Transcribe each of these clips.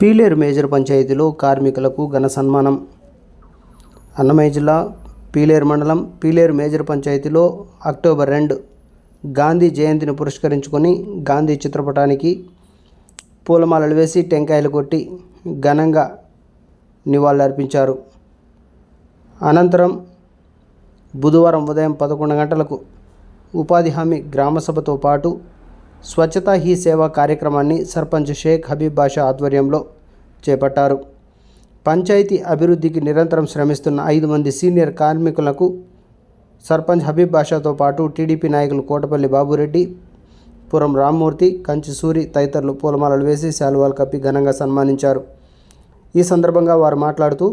Pileru major పంచాయతీలో కార్మికులకు ఘన సన్మానం. అన్నమయ్య జిల్లా పీలేరు మండలం పీలేరు మేజర్ పంచాయతీలో అక్టోబర్ రెండు గాంధీ జయంతిని పురస్కరించుకొని గాంధీ చిత్రపటానికి పూలమాలలు వేసి టెంకాయలు కొట్టి ఘనంగా నివాళులర్పించారు. అనంతరం బుధవారం ఉదయం పదకొండు గంటలకు ఉపాధి హామీ గ్రామసభతో పాటు స్వచ్ఛతా హీ సేవా కార్యక్రమాన్ని సర్పంచ్ షేక్ హబీబ్ బాషా ఆధ్వర్యంలో చేపట్టారు. పంచాయతీ అభివృద్ధికి నిరంతరం శ్రమిస్తున్న ఐదు మంది సీనియర్ కార్మికులకు సర్పంచ్ హబీబ్ బాషాతో పాటు టీడీపీ నాయకులు కోటపల్లి బాబురెడ్డి పురం రామ్మూర్తి కంచి సూరి తదితరులు పూలమాలలు వేసి శాలువాలు కప్పి ఘనంగా సన్మానించారు. ఈ సందర్భంగా వారు మాట్లాడుతూ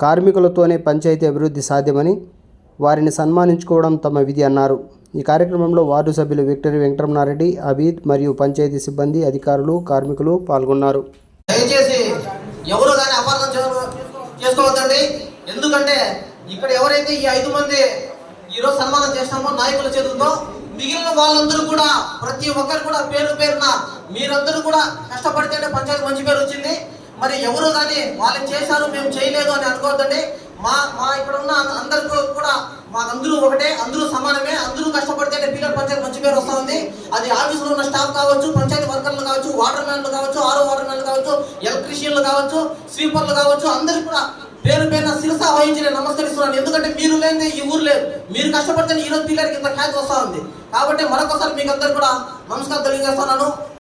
కార్మికులతోనే పంచాయతీ అభివృద్ధి సాధ్యమని వారిని సన్మానించుకోవడం తమ విధి అన్నారు. ఈ కార్యక్రమంలో వార్డు సభ్యులు విక్టరీ వెంకటరమణారెడ్డి అబీద్ మరియు పంచాయతీ సిబ్బంది అధికారులు కార్మికులు పాల్గొన్నారు. దయచేసి ఎవరు దాన్ని అపార్థం చేసుకోవద్దండి. ఎందుకంటే ఇక్కడ ఎవరైతే ఈ ఐదు మంది ఈరోజు సన్మానం చేస్తామో నాయకుల చేతులతో మిగిలిన వాళ్ళందరూ కూడా ప్రతి ఒక్కరు కూడా పేరు పేరున మీరందరూ కూడా కష్టపడితేనే పంచాయతీ మంచి పేరు వచ్చింది. మరి ఎవరు కానీ వాళ్ళు చేశారు మేము చేయలేదు అని అనుకోవద్దండి. మా మా ఇక్కడ ఉన్న అందరికీ కూడా మాకందరూ ఒకటే అందరూ సమానమే అందరూ కష్టపడితేనే పీలర్ పంచాయతీ మంచి పేరు వస్తా ఉంది అది ఆఫీసులో ఉన్న స్టాఫ్ కావచ్చు పంచాయతీ వర్కర్లు కావచ్చు వాటర్ మ్యాన్లు కావచ్చు ఆరో వాటర్ మ్యాన్లు కావచ్చు ఎలక్ట్రీషియన్లు కావచ్చు స్వీపర్లు కావచ్చు అందరూ కూడా పేరు పేరున శిరస వహించి నేను నమస్కరిస్తున్నాను. ఎందుకంటే మీరు లేని ఈ ఊరు లేదు. మీరు కష్టపడితే ఈ రోజు ఇంత ఖ్యాతి వస్తూ ఉంది. కాబట్టి మరొకసారి మీకు అందరు కూడా నమస్కారం తెలియజేస్తున్నాను.